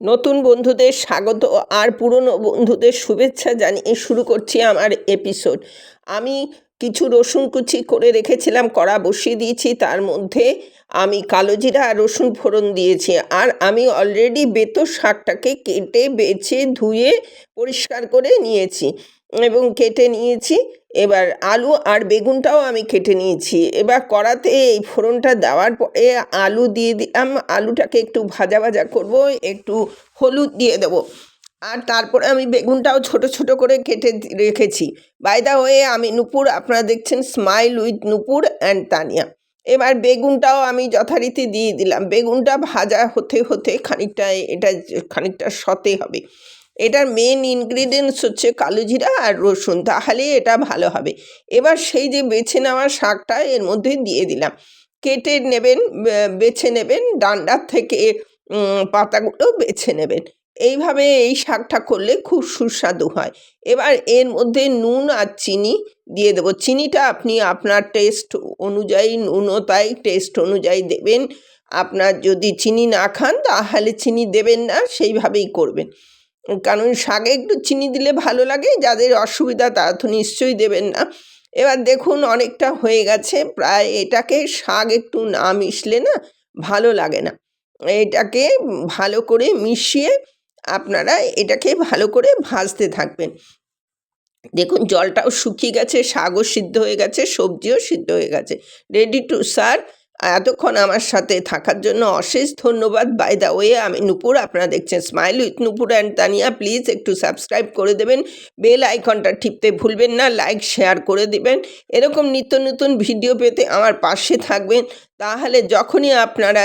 নতুন বন্ধুদের স্বাগত আর পুরনো বন্ধুদের শুভেচ্ছা জানিয়ে শুরু করছি আমার এপিসোড আমি কিছু রসুন কুচি করে রেখেছিলাম, কড়া বসিয়ে দিয়েছি, তার মধ্যে আমি কালো জিরা আর রসুন ফোড়ন দিয়েছি। আর আমি অলরেডি বেতো শাকটাকে কেটে, বেছে, ধুয়ে, পরিষ্কার করে নিয়েছি এবং কেটে নিয়েছি। এবার আলু আর বেগুনটাও আমি কেটে নিয়েছি। এবার কড়াতে এই ফোড়নটা দেওয়ার পরে আলু দিয়ে দিলাম। আলুটাকে একটু ভাজা ভাজা করব, একটু হলুদ দিয়ে দেবো। আর তারপরে আমি বেগুনটাও ছোট ছোট করে কেটে রেখেছি। বাই দা ওয়ে আমি নুপুর, আপনারা দেখছেন smile with Nupur and Tania. এবার বেগুনটাও আমি যথারীতি দিয়ে দিলাম। বেগুনটা ভাজা হতে হতে খানিকটা, এটা খানিকটা সতে হবে। এটার মেন ইনগ্রিডিয়েন্টস হচ্ছে কালো জিরা আর রসুন। তাহলে এটা ভালো হবে। এবার সেই যে বেছে নেওয়া শাকটা, এর মধ্যে দিয়ে দিলাম। কেটে নেবেন বেছে নেবেন, ডান্ডার থেকে পাতাগুলো বেছে নেবেন। এইভাবে এই শাকটা করলে খুব সুস্বাদু হয়। এবার এর মধ্যে নুন আর চিনি দিয়ে দেবো। চিনিটা আপনি আপনার টেস্ট অনুযায়ী নুনও তাই টেস্ট অনুযায়ী দেবেন। আপনার যদি চিনি না খান, তাহলে চিনি দেবেন না, সেইভাবেই করবেন। কারণ শাকে একটু চিনি দিলে ভালো লাগে, যাদের অসুবিধা তারা তো নিশ্চয়ই দেবেন না। এবার দেখুন অনেকটা হয়ে গেছে, প্রায় এটাকে শাক একটু না মিশলে না ভালো লাগে না। এটাকে ভালো করে মিশিয়ে আপনারা এটাকে ভালো করে ভাজতে থাকবেন। দেখুন, জলটাও শুকিয়ে গেছে, শাকও সিদ্ধ হয়ে গেছে, সবজিও সিদ্ধ হয়ে গেছে। রেডি টু সার্ভ এতক্ষণ আমার সাথে থাকার জন্য অশেষ ধন্যবাদ। বাই দ্য ওয়ে আমি নুপুর, আপনারা দেখছেন smile with Nupur and Tania. Please একটু সাবস্ক্রাইব করে দেবেন। বেল আইকনটা টিপতে ভুলবেন না লাইক শেয়ার করে দেবেন। এরকম নিত্য নতুন ভিডিও পেতে আমার পাশে থাকবেন। তাহলে যখনই আপনারা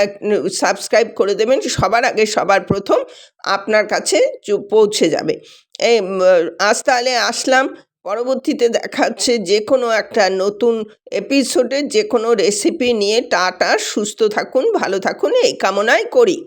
সাবস্ক্রাইব করে দেবেন, সবার আগে সবার প্রথম আপনার কাছে পৌঁছে যাবে। এই আজ তাহলে আসলাম। পরবর্তীতে দেখাচ্ছে যে কোনো একটা নতুন এপিসোডে যে কোনো রেসিপি নিয়ে টাটা, সুস্থ থাকুন, ভালো থাকুন, এই কামনাই করি।